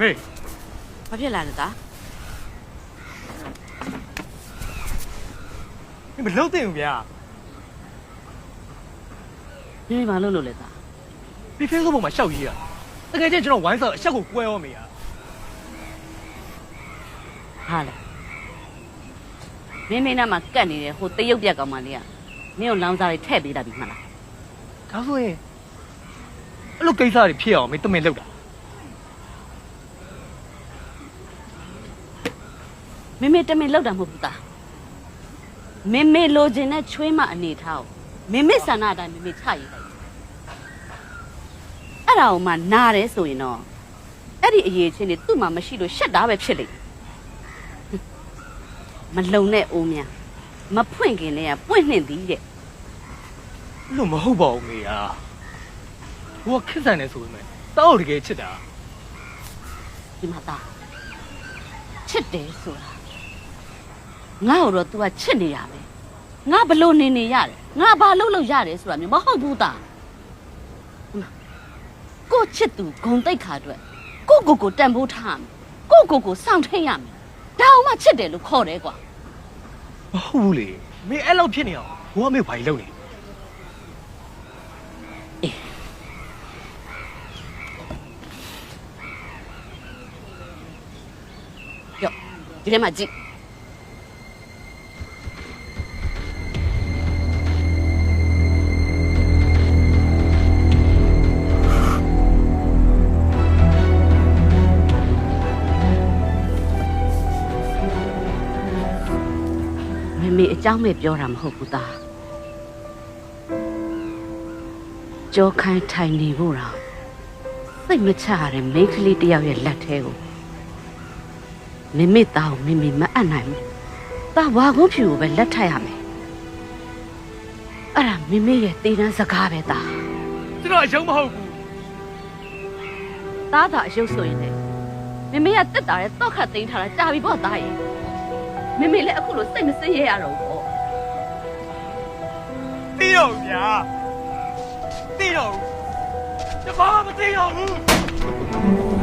မေဘာဖြစ်လာလဲသားမင်းမလုံးတင်ဘူးဗျာမိမိဘာလုပ်လို့လဲသားဒီ Facebook ပေါ်မှာရှောက်ရေးရတကယ်ချင်းကျွန်တော်ဝိုင်းဆောက်အချက်ကိုကွဲရောမေရဟာလေမိမိနားမှာကတ်နေတဲ့ဟိုတရုတ်ပြက်ကောင်မလေးကမင်းကိုလောင်းစားလေးထည့်ပေးတာပြီမှလားဒါဆိုရင်အဲ့လိုကိစ္စတွေဖြစ်အောင်မင်းတမင်လောက်တာ မိမိတမင်လောက်တာမဟုတ်ဘူးသားမိမိလိုချင်တဲ့ချွေးမအနေထားကိုမိမိဆန္ဒအတိုင်းမိမိချရေးလိုက်အဲ့ဒါကိုမှနားတယ်ဆိုရင်တော့အဲ့ဒီအရေးချင်းတွေသူ့မှာမရှိလို့ရှက်တာပဲဖြစ်လိမ့်မယ်မလုံတဲ့အိုးများမဖွင့်ခင်လည်းပွင့်နှင့်သည်တဲ့အဲ့လိုမဟုတ်ပါဘူးမေရဟိုကခက်ဆန်နေဆိုပေမဲ့တောက်တကယ်ချစ်တာဒီမှာသားချစ်တယ်ဆိုတာ ငါ့ကိုတော့ तू ကချစ်နေရပဲငါဘလို့နေနေရတယ်ငါဘာလုပ်လို့ရတယ်ဆိုတာမျိုးမဟုတ်ဘူးသားဟိုမှာကိုယ့်ချစ်သူဂုံတိတ်ခါအတွက်ကိုယ့်ကိုယ်ကိုတန်ဖိုးထားရမယ်ကိုယ့်ကိုယ်ကိုစောင့်ထိန်ရမယ်ဒါအောင်မှချစ်တယ်လို့ခေါ်တယ်ကွာမဟုတ်ဘူးလေမင်းအဲ့လောက်ဖြစ်နေအောင်ဘိုးကမေဘာကြီးလုပ်နေကြောက်ဒီထဲမှာကြည့် လေအကြောင်းမဲ့ပြောတာမဟုတ်ဘူးသားကြောခိုင်းထိုင်နေဖို့တော့စိတ်မချရတဲ့မိန်းကလေးတယောက်ရဲ့လက်ထဲကိုမမေ့သားကိုမမေ့မအပ်နိုင်ဘူး။သားဝါကုန်းဖြူကိုပဲလက်ထပ်ရမယ်။အဲ့ဒါမမေ့ရဲ့တေးတန်းစကားပဲသား။ကျွန်တော်အယုံမဟုတ်ဘူး။သားသာအယုံဆိုရင်လေမမေ့ကတက်တာရဲ့တော့ခတ်သိမ်းထားတာကြာပြီပေါ့သားရဲ့။ မမေလည်းအခုလိုစိတ်မစင်းရရတော့ဘူးပေါ့သိတော့ဘူးဗျာသိတော့ဘူးတဘာမှမသိတော့ဘူး